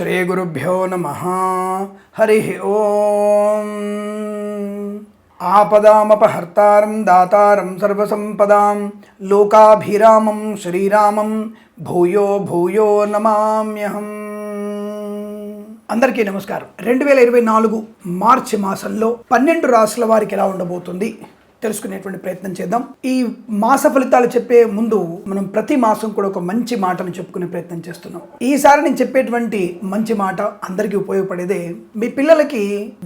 శ్రీగురుభ్యో నమ. హరి ఓం. ఆపదామపహర్తారం దాతారం సర్వసంపదాం. లోకాభిరామం శ్రీరామం. భూయో భూయో నమామ్యహం. అందరికీ నమస్కారం. రెండు వేల ఇరవై నాలుగు మార్చి మాసంలో పన్నెండు రాసుల వారికి ఎలా ఉండబోతుంది? తెలుసుకునేటువంటి ప్రయత్నం చేద్దాం. ఈ మాస ఫలితాలు చెప్పే ముందు మనం ప్రతి మాసం కూడా ఒక మంచి మాటను చెప్పుకునే ప్రయత్నం చేస్తున్నాం. ఈసారి నేను చెప్పేటువంటి మంచి మాట అందరికీ ఉపయోగపడేదే మీ పిల్లలకి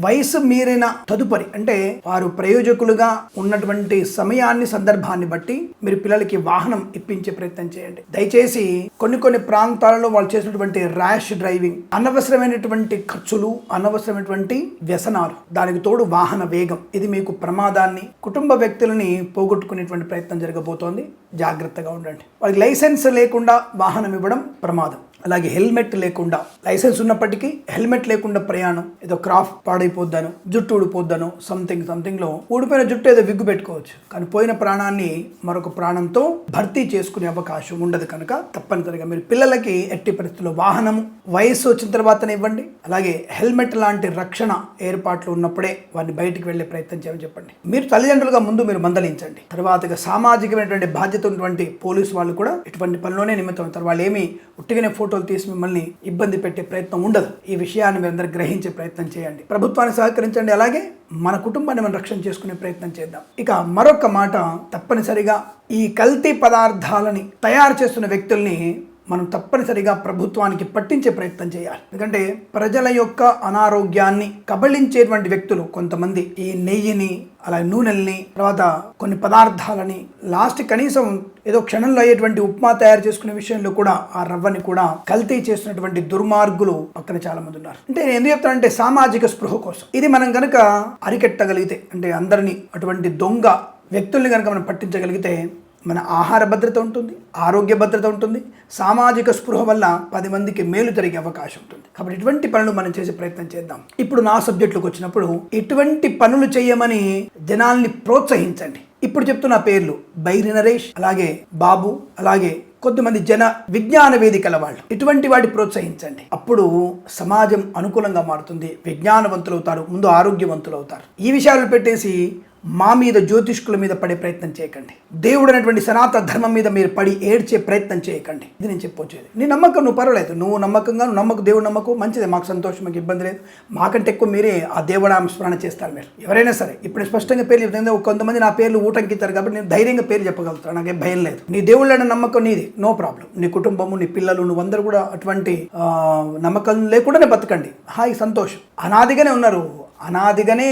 వయసు మీరిన తదుపరి అంటే వారు ప్రయోజకులుగా ఉన్నటువంటి సమయాన్ని సందర్భాన్ని బట్టి మీరు పిల్లలకి వాహనం ఇప్పించే ప్రయత్నం చేయండి. దయచేసి కొన్ని కొన్ని ప్రాంతాలలో వాళ్ళు చేసినటువంటి ర్యాష్ డ్రైవింగ్ అనవసరమైనటువంటి ఖర్చులు అనవసరమైనటువంటి వ్యసనాలు దానికి తోడు వాహన వేగం ఇది మీకు ప్రమాదాన్ని కుటుంబ కుటుంబ వ్యక్తులని పోగొట్టుకునేటువంటి ప్రయత్నం జరగబోతోంది. జాగ్రత్తగా ఉండండి. వాళ్ళకి లైసెన్స్ లేకుండా వాహనం ఇవ్వడం ప్రమాదం. అలాగే హెల్మెట్ లేకుండా లైసెన్స్ ఉన్నప్పటికీ హెల్మెట్ లేకుండా ప్రయాణం ఏదో క్రాఫ్ట్ పాడైపోద్దాను జుట్టు ఊడిపోద్దాను సంథింగ్ సంథింగ్లో ఊడిపోయిన జుట్టు ఏదో విగ్గు పెట్టుకోవచ్చు. కానీ పోయిన ప్రాణాన్ని మరొక ప్రాణంతో భర్తీ చేసుకునే అవకాశం ఉండదు కనుక తప్పనిసరిగా మీరు పిల్లలకి ఎట్టి పరిస్థితుల్లో వాహనం వయస్సు వచ్చిన తర్వాతనే ఇవ్వండి. అలాగే హెల్మెట్ లాంటి రక్షణ ఏర్పాట్లు ఉన్నప్పుడే వారిని బయటికి వెళ్ళే ప్రయత్నం చేయమని చెప్పండి. మీరు తల్లిదండ్రులుగా ముందు మీరు మందలించండి. తర్వాతగా సామాజికమైనటువంటి బాధ్యత ఉన్నటువంటి పోలీసు వాళ్ళు కూడా ఇటువంటి పనిలోనే నిమిత్తం అవుతారు వాళ్ళు ఏమి ఉట్టిగానే ఫోటోలు తీసి మిమ్మల్ని ఇబ్బంది పెట్టే ప్రయత్నం ఉండదు. ఈ విషయాన్ని మీరందరూ గ్రహించే ప్రయత్నం చేయండి. ప్రభుత్వాన్ని సహకరించండి. అలాగే మన కుటుంబాన్ని మనం రక్షణ చేసుకునే ప్రయత్నం చేద్దాం. ఇక మరొక మాట తప్పనిసరిగా ఈ కల్తీ పదార్థాలని తయారు చేస్తున్న వ్యక్తుల్ని మనం తప్పనిసరిగా ప్రభుత్వానికి పట్టించే ప్రయత్నం చేయాలి. ఎందుకంటే ప్రజల యొక్క అనారోగ్యాన్ని కబళించేటువంటి వ్యక్తులు కొంతమంది. ఈ నెయ్యిని అలాగే నూనెల్ని తర్వాత కొన్ని పదార్థాలని లాస్ట్ కనీసం ఏదో క్షణంలో అయ్యేటువంటి ఉప్మా తయారు చేసుకునే విషయంలో కూడా ఆ రవ్వని కూడా కల్తీ చేస్తున్నటువంటి దుర్మార్గులు పక్కన చాలా మంది ఉన్నారు. అంటే నేను ఎందుకు చెప్తానంటే సామాజిక స్పృహ కోసం. ఇది మనం కనుక అరికెట్టగలిగితే అంటే అందరినీ అటువంటి దొంగ వ్యక్తుల్ని కనుక మనం పట్టించగలిగితే మన ఆహార భద్రత ఉంటుంది ఆరోగ్య భద్రత ఉంటుంది సామాజిక స్పృహ వల్ల పది మందికి మేలు జరిగే అవకాశం ఉంటుంది. కాబట్టి ఇటువంటి పనులు మనం చేసే ప్రయత్నం చేద్దాం. ఇప్పుడు నా సబ్జెక్టులకు వచ్చినప్పుడు ఇటువంటి పనులు చేయమని జనాల్ని ప్రోత్సహించండి. ఇప్పుడు చెప్తున్న పేర్లు బైరి నరేష్ అలాగే బాబు అలాగే కొద్దిమంది జన విజ్ఞాన వేదికల వాళ్ళు. ఇటువంటి వాటి ప్రోత్సహించండి. అప్పుడు సమాజం అనుకూలంగా మారుతుంది విజ్ఞానవంతులు అవుతారు ముందు ఆరోగ్యవంతులు అవుతారు ఈ విషయాలు పెట్టేసి మా మీద జ్యోతిష్కుల మీద పడే ప్రయత్నం చేయకండి. దేవుడు అనేటువంటి సనాతన ధర్మం మీద మీరు పడి ఏడ్చే ప్రయత్నం చేయకండి. ఇది నేను చెప్పొచ్చేది. నీ నమ్మకం నువ్వు పర్వాలేదు. నువ్వు నమ్మకంగా నువ్వు నమ్మకు దేవుడు నమ్మకు మంచిదే. మాకు సంతోషం మాకు ఇబ్బంది లేదు. మాకంటే ఎక్కువ మీరే ఆ దేవుడు స్మరణ చేస్తారు మీరు. ఎవరైనా సరే ఇప్పుడు స్పష్టంగా పేర్లు చెప్తాను. కొంతమంది నా పేర్లు ఊటంకిస్తారు కాబట్టి నేను ధైర్యంగా పేరు చెప్పగలుగుతాను. నాకేం భయం లేదు. నీ దేవుళ్ళని నమ్మకం నీది. No problem. నీ కుటుంబము నీ పిల్లలు నువ్వందరూ కూడా అటువంటి నమ్మకం లేకుండానే బతకండి. హాయ్ సంతోషం. అనాదిగానే ఉన్నారు. అనాదిగానే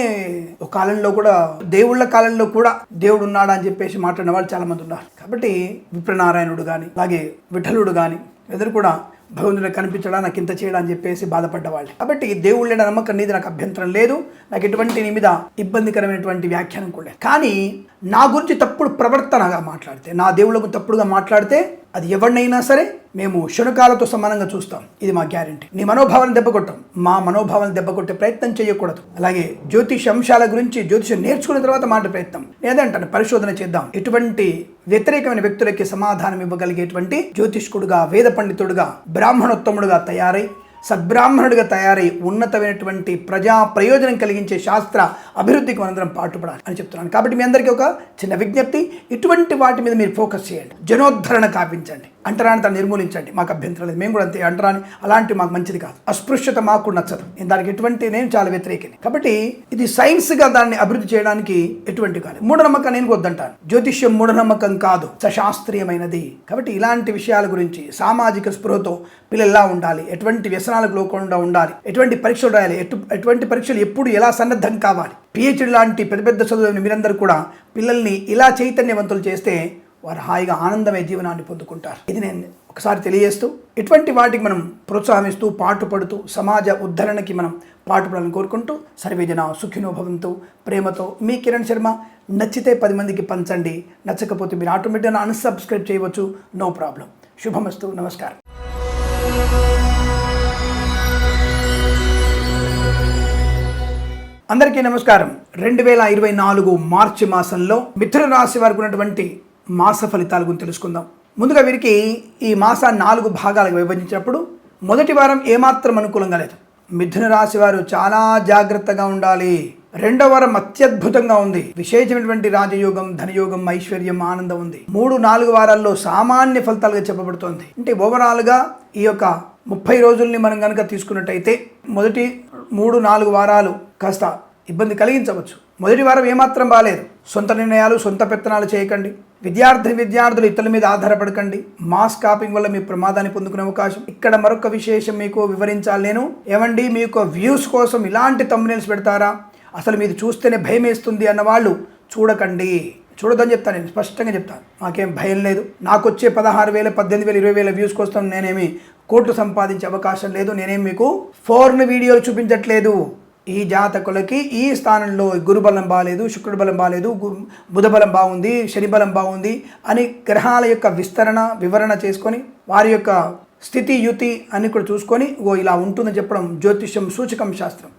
ఒక కాలంలో కూడా దేవుళ్ళ కాలంలో కూడా దేవుడు ఉన్నాడా అని చెప్పేసి మాట్లాడిన వాళ్ళు చాలా మంది ఉన్నారు. కాబట్టి విప్రనారాయణుడు కానీ అలాగే విఠలుడు కానీ ఎదురు కూడా భగవంతుడు కనిపించడా నాకు ఇంత చేయడా అని చెప్పేసి బాధపడ్డవాళ్ళు. కాబట్టి దేవుళ్ళైన నమ్మకం నీది నాకు అభ్యంతరం లేదు. నాకు ఎటువంటి నీ మీద ఇబ్బందికరమైనటువంటి వ్యాఖ్యానం కూడా లేదు. కానీ నా గురించి తప్పుడు ప్రవర్తనగా మాట్లాడితే నా దేవుళ్ళకు తప్పుడుగా మాట్లాడితే అది ఎవరినైనా సరే మేము శునకాలతో సమానంగా చూస్తాం. ఇది మా గ్యారంటీ. నీ మనోభావాలను దెబ్బకొట్టాం. మా మనోభావాలను దెబ్బకొట్టే ప్రయత్నం చేయకూడదు. అలాగే జ్యోతిష అంశాల గురించి జ్యోతిషం నేర్చుకున్న తర్వాత మాట ప్రయత్నం. నేనంటాను పరిశోధన చేద్దాం. ఎటువంటి వ్యతిరేకమైన వ్యక్తులకి సమాధానం ఇవ్వగలిగేటువంటి జ్యోతిష్కుడుగా వేద పండితుడుగా బ్రాహ్మణోత్తముడుగా తయారై సద్బ్రాహ్మణుడిగా తయారై ఉన్నతమైనటువంటి ప్రజా ప్రయోజనం కలిగించే శాస్త్ర అభివృద్ధికి మనందరం పాటుపడాలి అని చెప్తున్నాను. కాబట్టి మీ అందరికీ ఒక చిన్న విజ్ఞప్తి. ఇటువంటి వాటి మీద మీరు ఫోకస్ చేయండి. జనోద్ధరణ కాపించండి అంటరాని తను నిర్మూలించండి. మాకు అభ్యంతరం లేదు. మేము కూడా అంతే. అంటరాని అలాంటి మాకు మంచిది కాదు. అస్పృశ్యత మాకు నచ్చదు. నేను దానికి ఎటువంటి నేను చాలా వ్యతిరేకిని. కాబట్టి ఇది సైన్స్గా దాన్ని అభివృద్ధి చేయడానికి ఎటువంటి కాదు. మూఢనమ్మకం నేను వద్దంటాను. జ్యోతిష్యం మూఢనమ్మకం కాదు. సశాస్త్రీయమైనది. కాబట్టి ఇలాంటి విషయాల గురించి సామాజిక స్పృహతో పిల్లలు ఎలా ఉండాలి. ఎటువంటి వ్యసనాలకు లోకుండా ఉండాలి. ఎటువంటి పరీక్షలు రాయాలి. ఎటు ఎటువంటి పరీక్షలు ఎప్పుడు ఎలా సన్నద్ధం కావాలి. పిహెచ్డి లాంటి పెద్ద పెద్ద చదువుని మీరందరూ కూడా పిల్లల్ని ఇలా చైతన్యవంతులు చేస్తే వారు హాయిగా ఆనందమే జీవనాన్ని పొందుకుంటారు. ఇది నేను ఒకసారి తెలియజేస్తూ ఇటువంటి వాటికి మనం ప్రోత్సాహిస్తూ పాటుపడుతూ సమాజ ఉద్ధరణకి మనం పాటుపడాలని కోరుకుంటూ సర్వేజన సుఖినో భవంతు. ప్రేమతో మీ కిరణ్ శర్మ నచ్చితే పది మందికి పంచండి. నచ్చకపోతే మీరు ఆటోమేటిక్గా అన్సబ్స్క్రైబ్ చేయవచ్చు. No problem. శుభమస్తు. నమస్కారం. అందరికీ నమస్కారం. రెండు వేల ఇరవై నాలుగు మార్చి మాసంలో మిథున రాశి వారికి ఉన్నటువంటి మాస ఫలితాల గురించి తెలుసుకుందాం. ముందుగా వీరికి ఈ మాసాన్ని నాలుగు భాగాలకు విభజించినప్పుడు మొదటి వారం ఏమాత్రం అనుకూలంగా లేదు. మిథున రాశి వారు చాలా జాగ్రత్తగా ఉండాలి. రెండవ వారం అత్యద్భుతంగా ఉంది. విశేషమైనటువంటి రాజయోగం ధనయోగం ఐశ్వర్యం ఆనందం ఉంది. మూడు నాలుగు వారాల్లో సామాన్య ఫలితాలుగా చెప్పబడుతోంది. అంటే ఓవరాల్గా ఈ యొక్క ముప్పై రోజుల్ని మనం కనుక తీసుకున్నట్టయితే మొదటి మూడు నాలుగు వారాలు కాస్త ఇబ్బంది కలిగించవచ్చు. మొదటి వారం ఏమాత్రం బాగాలేదు సొంత నిర్ణయాలు సొంత పెత్తనాలు చేయకండి. విద్యార్థి విద్యార్థులు ఇతరుల మీద ఆధారపడకండి. మాస్ కాపింగ్ వల్ల మీ ప్రమాదాన్ని పొందుకునే అవకాశం. ఇక్కడ మరొక విశేషం మీకు వివరించాలి నేను. ఏమండి మీకు వ్యూస్ కోసం ఇలాంటి తమ్మునేల్స్ పెడతారా? అసలు మీరు చూస్తేనే భయం వేస్తుంది అన్న వాళ్ళు చూడకండి. చూడదని చెప్తాను నేను స్పష్టంగా చెప్తాను. నాకేం భయం లేదు. నాకు వచ్చే పదహారు వేల పద్దెనిమిది వేల ఇరవై వేల వ్యూస్ కోసం నేనేమి కోట్లు సంపాదించే అవకాశం లేదు. నేనేం మీకు ఫోర్న్ వీడియోలు చూపించట్లేదు. ఈ జాతకులకి ఈ స్థానంలో గురుబలం బాగాలేదు శుక్రుడు బలం బాగాలేదు బుధబలం బుధ బలం బాగుంది శనిబలం బాగుంది అని గ్రహాల యొక్క విస్తరణ వివరణ చేసుకొని వారి యొక్క స్థితి యుతి అని కూడా చూసుకొని ఓ ఇలా ఉంటుందని చెప్పడం జ్యోతిష్యం సూచకం శాస్త్రం.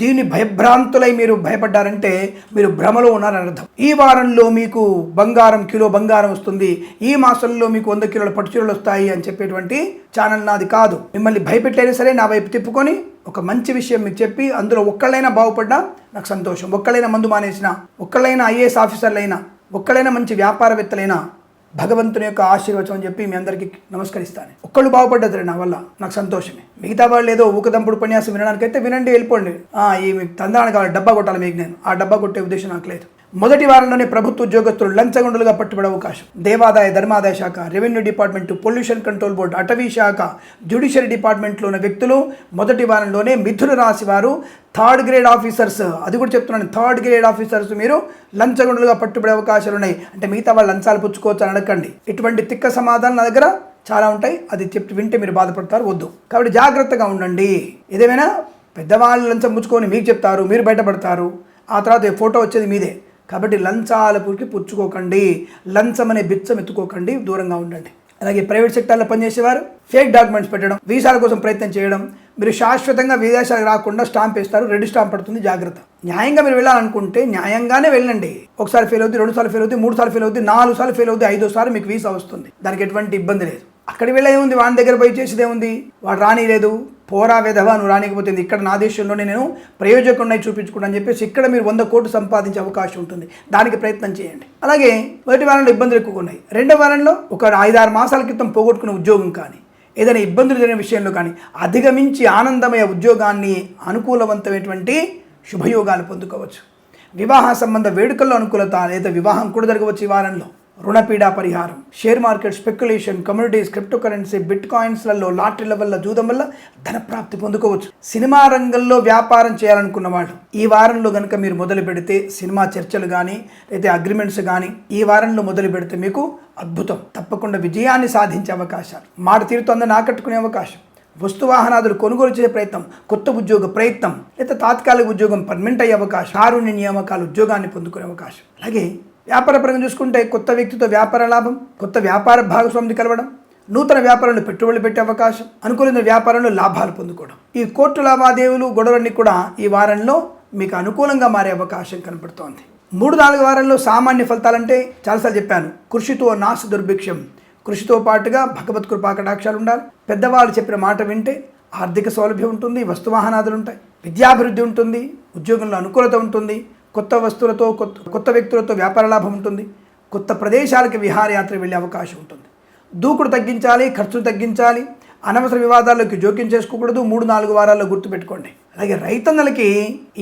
దీన్ని భయభ్రాంతులై మీరు భయపడ్డారంటే మీరు భ్రమలో ఉన్నారని అర్థం. ఈ వారంలో మీకు బంగారం కిలో బంగారం వస్తుంది. ఈ మాసంలో మీకు వంద కిలోల పట్టుచీరలు వస్తాయి అని చెప్పేటువంటి ఛానల్ నాది కాదు. మిమ్మల్ని భయపెట్టైనా సరే నా వైపు తిప్పుకొని ఒక మంచి విషయం మీకు చెప్పి అందులో ఒక్కళ్ళైనా బాగుపడ్డా నాకు సంతోషం. ఒక్కళ్ళైనా మందు మానేసిన ఒక్కళ్ళైనా ఐఏఎస్ ఆఫీసర్లైనా ఒక్కళ్ళైనా మంచి వ్యాపారవేత్తలైనా భగవంతుని యొక్క ఆశీర్వచనం అని చెప్పి మీ అందరికీ నమస్కరిస్తాను. ఒక్కళ్ళు బాగుపడ్డది నా వల్ల నాకు సంతోషమే. మిగతా వాళ్ళు ఏదో ఊకదంపుడు ఉపన్యాసం వినడానికి అయితే వినండి వెళ్ళిపోండి. ఈ మీకు తందానికి డబ్బా కొట్టాలి మీకు నేను. ఆ డబ్బా కొట్టే ఉద్దేశం నాకు లేదు. మొదటి వారంలోనే ప్రభుత్వ ఉద్యోగస్తులు లంచగొండలుగా పట్టుబడే అవకాశం. దేవాదాయ ధర్మాదాయ శాఖ revenue department pollution control board అటవీ శాఖ జ్యుడిషియరీ డిపార్ట్మెంట్లో ఉన్న వ్యక్తులు మొదటి వారంలోనే మిథున రాశి వారు థర్డ్ గ్రేడ్ ఆఫీసర్స్. అది కూడా చెప్తున్నాను థర్డ్ గ్రేడ్ ఆఫీసర్స్ మీరు లంచగొండలుగా పట్టుబడే అవకాశాలు ఉన్నాయి. అంటే మిగతా వాళ్ళు లంచాలు పుచ్చుకోవచ్చు అని అడగండి ఇటువంటి తిక్క సమాధానం నా దగ్గర చాలా ఉంటాయి. అది చెప్పి వింటే మీరు బాధపడతారు వద్దు. కాబట్టి జాగ్రత్తగా ఉండండి. ఏదేమైనా పెద్దవాళ్ళు లంచం పుచ్చుకొని మీకు చెప్తారు మీరు బయటపడతారు. ఆ తర్వాత ఫోటో వచ్చేది మీదే. కాబట్టి లంచాలపుకి పుచ్చుకోకండి. లంచం అనే బిచ్చం ఎత్తుకోకండి. దూరంగా ఉండండి. అలాగే ప్రైవేట్ సెక్టార్లో పనిచేసేవారు ఫేక్ డాక్యుమెంట్స్ పెట్టడం వీసాల కోసం ప్రయత్నం చేయడం మీరు శాశ్వతంగా విదేశాలకు రాకుండా స్టాంప్ వేస్తారు రెడ్ స్టాంప్ పడుతుంది జాగ్రత్త. న్యాయంగా మీరు వెళ్ళాలనుకుంటే న్యాయంగానే వెళ్ళండి. ఒకసారి ఫెయిల్ అవుతుంది రెండు సార్లు ఫెయిల్ అవుతుంది మూడు సార్లు ఫెయిల్ అవుతుంది నాలుగు సార్లు ఫెయిల్ అవుతుంది ఐదోసారి మీకు వీసా వస్తుంది. దానికి ఎటువంటి ఇబ్బంది లేదు. అక్కడి వెళ్ళే ఉంది వాడి దగ్గర పోయి చేసేదేముంది వాడు రానిలేదు. పోరా విధవా నువ్వు రానికపోతుంది. ఇక్కడ నా దేశంలోనే నేను ప్రయోజకుండా చూపించుకుంటా అని చెప్పేసి ఇక్కడ మీరు వంద కోట్లు సంపాదించే అవకాశం ఉంటుంది. దానికి ప్రయత్నం చేయండి. అలాగే మొదటి వారంలో ఇబ్బందులు ఎక్కువగా ఉన్నాయి. రెండో వారంలో ఒక ఐదారు మాసాల క్రితం పోగొట్టుకున్న ఉద్యోగం కానీ ఏదైనా ఇబ్బందులు జరిగిన విషయంలో కానీ అధిగమించి ఆనందమయ ఉద్యోగాన్ని అనుకూలవంతమైనటువంటి శుభయోగాలు పొందుకోవచ్చు. వివాహ సంబంధ వేడుకల్లో అనుకూలత లేదా వివాహం కూడా జరగవచ్చు ఈ వారంలో. రుణపీడ పరిహారం. Share market speculation communities crypto currency bit కాయిన్స్లలో లాటరీల వల్ల జూదం వల్ల ధన ప్రాప్తి పొందుకోవచ్చు. సినిమా రంగంలో వ్యాపారం చేయాలనుకున్న వాళ్ళు ఈ వారంలో కనుక మీరు మొదలు పెడితే సినిమా చర్చలు కానీ లేదా అగ్రిమెంట్స్ కానీ ఈ వారంలో మొదలు పెడితే మీకు అద్భుతం. తప్పకుండా విజయాన్ని సాధించే అవకాశాలు. మాట తీరుతో అందరిని ఆకట్టుకునే అవకాశం. వస్తు వాహనాదులు కొనుగోలు చేసే ప్రయత్నం కొత్త ఉద్యోగ ప్రయత్నం లేదా తాత్కాలిక ఉద్యోగం పర్మనెంట్ అయ్యే అవకాశం కారుణ్య నియామకాలు ఉద్యోగాన్ని పొందుకునే అవకాశం. అలాగే వ్యాపార పరంగా చూసుకుంటే కొత్త వ్యక్తితో వ్యాపార లాభం కొత్త వ్యాపార భాగస్వామిని కలవడం నూతన వ్యాపారంలో పెట్టుబడులు పెట్టే అవకాశం అనుకూలమైన వ్యాపారంలో లాభాలు పొందుకోవడం. ఈ కోర్టు లావాదేవీలు గొడవలన్నీ కూడా ఈ వారంలో మీకు అనుకూలంగా మారే అవకాశం కనపడుతోంది. మూడు నాలుగు వారంలో సామాన్య ఫలితాలంటే చాలాసార్లు చెప్పాను. కృషితో నాశ దుర్భిక్షం. కృషితో పాటుగా భగవత్ కృపా కటాక్షాలు ఉండాలి. పెద్దవాళ్ళు చెప్పిన మాట వింటే ఆర్థిక సౌలభ్యం ఉంటుంది వస్తువాహనాదులు ఉంటాయి విద్యాభివృద్ధి ఉంటుంది ఉద్యోగంలో అనుకూలత ఉంటుంది కొత్త వస్తువులతో కొత్త కొత్త వ్యక్తులతో వ్యాపార లాభం ఉంటుంది. కొత్త ప్రదేశాలకు విహారయాత్ర వెళ్ళే అవకాశం ఉంటుంది. దూకుడు తగ్గించాలి ఖర్చును తగ్గించాలి అనవసర వివాదాల్లోకి జోక్యం చేసుకోకూడదు. మూడు నాలుగు వారాల్లో గుర్తుపెట్టుకోండి. అలాగే రైతన్నలకి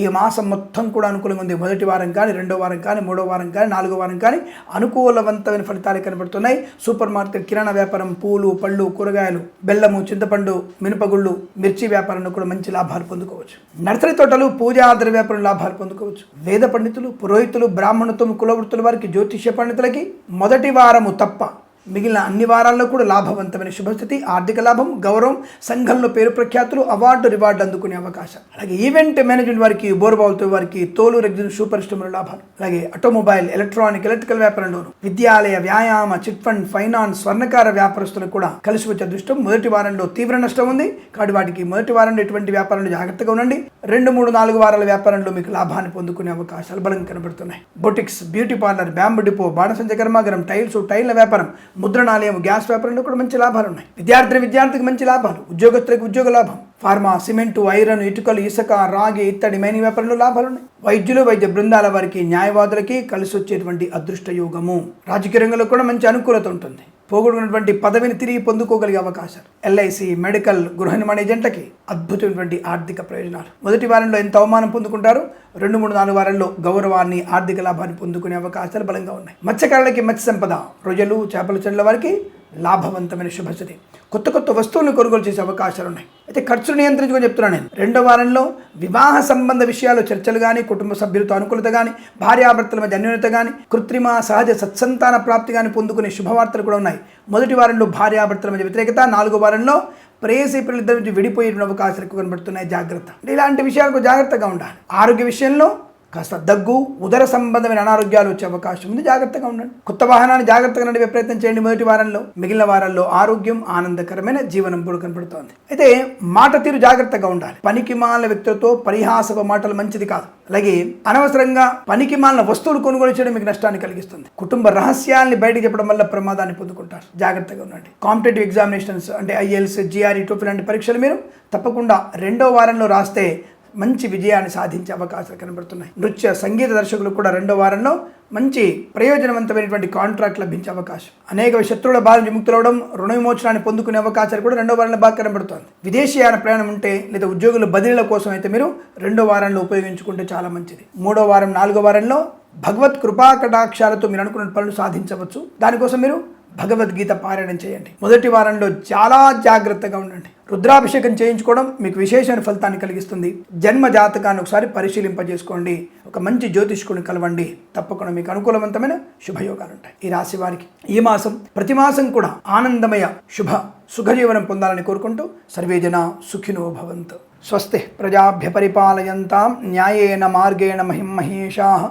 ఈ మాసం మొత్తం కూడా అనుకూలంగా ఉంది. మొదటి వారం కానీ రెండో వారం కానీ మూడో వారం కానీ నాలుగో వారం కానీ అనుకూలవంతమైన ఫలితాలు కనబడుతున్నాయి. సూపర్ మార్కెట్ కిరాణా వ్యాపారం పూలు పళ్ళు కూరగాయలు బెల్లము చింతపండు మినపగుళ్ళు మిర్చి వ్యాపారంలో కూడా మంచి లాభాలు పొందుకోవచ్చు. నర్సరీ తోటలు పూజా ఆధార వ్యాపారం లాభాలు పొందుకోవచ్చు. వేద పండితులు పురోహితులు బ్రాహ్మణత్వం కులవృత్తుల వారికి జ్యోతిష్య పండితులకి మొదటి వారము తప్ప మిగిలిన అన్ని వారాల్లో కూడా లాభవంతమైన శుభస్థితి ఆర్థిక లాభం గౌరవం సంఘంలో పేరు ప్రఖ్యాతులు అవార్డు రివార్డు అందుకునే అవకాశం అలాగే ఈవెంట్ మేనేజ్మెంట్ వారికి బోర్బావులతో వారికి తోలు రెగ్జిన్ సూపర్ స్టోముల లాభాలు. అలాగే ఆటోమొబైల్ ఎలక్ట్రానిక్ ఎలక్ట్రికల్ వ్యాపారంలోను విద్యాలయ వ్యాయామ చిట్ ఫండ్ ఫైనాన్స్ స్వర్ణకార వ్యాపారస్తులకు కూడా కలిసి వచ్చే అదృష్టం. మొదటి వారంలో తీవ్ర నష్టం ఉంది. కాబట్టి వాటికి మొదటి వారంలో ఎటువంటి వ్యాపారంలో జాగ్రత్తగా ఉండండి. రెండు మూడు నాలుగు వారాల వ్యాపారంలో మీకు లాభాన్ని పొందుకునే అవకాశాలు బలంగా కనబడుతున్నాయి. Boutiques beauty parlour bamboo depot బాణసంచ కర్మాగరం టైల్స్ టైల్ల వ్యాపారం ముద్రణాలయం గ్యాస్ వ్యాపారంలో కూడా మంచి లాభాలు ఉన్నాయి విద్యార్థి విద్యార్థికి మంచి లాభాలు. ఉద్యోగస్తులకు ఉద్యోగ లాభం. ఫార్మా సిమెంటు ఐరన్ ఇటుకలు ఇసుక రాగి ఇత్తడి మైనింగ్ వ్యాపారంలో లాభాలు ఉన్నాయి వైద్యులు వైద్య బృందాల వారికి న్యాయవాదులకి కలిసి వచ్చేటువంటి అదృష్ట యోగము రాజకీయ రంగంలో కూడా మంచి అనుకూలత ఉంటుంది. పోగొట్టుకున్నటువంటి పదవిని తిరిగి పొందుకోగలిగే అవకాశాలు. ఎల్ఐసి మెడికల్ గృహ నిర్మాణ ఏజెంట్లకి అద్భుతమైనటువంటి ఆర్థిక ప్రయోజనాలు. మొదటి వారంలో ఎంత అవమానం పొందుకుంటారు? రెండు మూడు నాలుగు వారంలో గౌరవాన్ని ఆర్థిక లాభాన్ని పొందుకునే అవకాశాలు బలంగా ఉన్నాయి. మత్స్యకారులకి మత్స్య సంపద రొయ్యలు చేపల చెట్ల వారికి లాభవంతమైన శుభస్థితి. కొత్త కొత్త వస్తువులను కొనుగోలు చేసే అవకాశాలు ఉన్నాయి. అయితే ఖర్చులు నియంత్రించుకొని చెప్తున్నాను నేను. రెండో వారంలో వివాహ సంబంధ విషయాలు చర్చలు కానీ కుటుంబ సభ్యులతో అనుకూలత కానీ భార్యాభర్తల మధ్య అన్యోన్యత కానీ కృత్రిమ సహజ సత్సంతాన ప్రాప్తి కానీ పొందుకునే శుభవార్తలు కూడా ఉన్నాయి. మొదటి వారంలో భార్యాభర్తల మధ్య వ్యతిరేకత నాలుగో వారంలో ప్రేయసి పిల్లలిద్దరి నుంచి విడిపోయే అవకాశాలు ఎక్కువ కనబడుతున్నాయి. జాగ్రత్త. ఇలాంటి విషయాలకు జాగ్రత్తగా ఉండాలి. ఆరోగ్య విషయంలో కాస్త దగ్గు ఉదర సంబంధమైన అనారోగ్యాలు వచ్చే అవకాశం ఉంది. జాగ్రత్తగా ఉండండి. కొత్త వాహనాన్ని జాగ్రత్తగా నడిపే ప్రయత్నం చేయండి. మొదటి వారంలో మిగిలిన వారాల్లో ఆరోగ్యం ఆనందకరమైన జీవనం కూడా కనపడుతోంది. అయితే మాట తీరు జాగ్రత్తగా ఉండాలి. పనికి మాలిన వ్యక్తులతో పరిహాసపు మాటలు మంచిది కాదు. అలాగే అనవసరంగా పనికి మాలిన వస్తువులు కొనుగోలు చేయడం మీకు నష్టాన్ని కలిగిస్తుంది. కుటుంబ రహస్యాల్ని బయటకు చెప్పడం వల్ల ప్రమాదాన్ని పొందుకుంటారు. జాగ్రత్తగా ఉండండి. కాంపిటేటివ్ ఎగ్జామినేషన్స్ అంటే ఐఎల్స్ జిఆర్ఈ టోఫీ లాంటి పరీక్షలు మీరు తప్పకుండా రెండో వారంలో రాస్తే మంచి విజయాన్ని సాధించే అవకాశాలు కనబడుతున్నాయి. నృత్య సంగీత దర్శకులు కూడా రెండో వారంలో మంచి ప్రయోజనవంతమైనటువంటి కాంట్రాక్ట్ లభించే అవకాశం. అనేక శత్రువుల బాధ విముక్తులవడం రుణ విమోచనాన్ని పొందుకునే అవకాశాలు కూడా రెండో వారంలో బాగా కనబడుతుంది. విదేశీయాన ప్రయాణం ఉంటే లేదా ఉద్యోగుల బదిలీల కోసం అయితే మీరు రెండో వారంలో ఉపయోగించుకుంటే చాలా మంచిది. మూడో వారం నాలుగో వారంలో భగవత్ కృపా కటాక్షాలతో మీరు అనుకున్న పనులు సాధించవచ్చు. దానికోసం మీరు భగవద్గీత పారాయణం చేయండి. మొదటి వారంలో చాలా జాగ్రత్తగా ఉండండి. రుద్రాభిషేకం చేయించుకోవడం మీకు విశేషమైన ఫలితాన్ని కలిగిస్తుంది. జన్మ జాతకాన్ని ఒకసారి పరిశీలింపజేసుకోండి. ఒక మంచి జ్యోతిష్కుని కలవండి. తప్పకుండా మీకు అనుకూలవంతమైన శుభయోగాలు ఉంటాయి. ఈ రాశి వారికి ఈ మాసం ప్రతి మాసం కూడా ఆనందమయ శుభ సుఖజీవనం పొందాలని కోరుకుంటూ సర్వేజన సుఖినో భవంతు. స్వస్తి ప్రజాభ్య పరిపాలయంతాం న్యాయేన మార్గేణ మహిం మహేషా.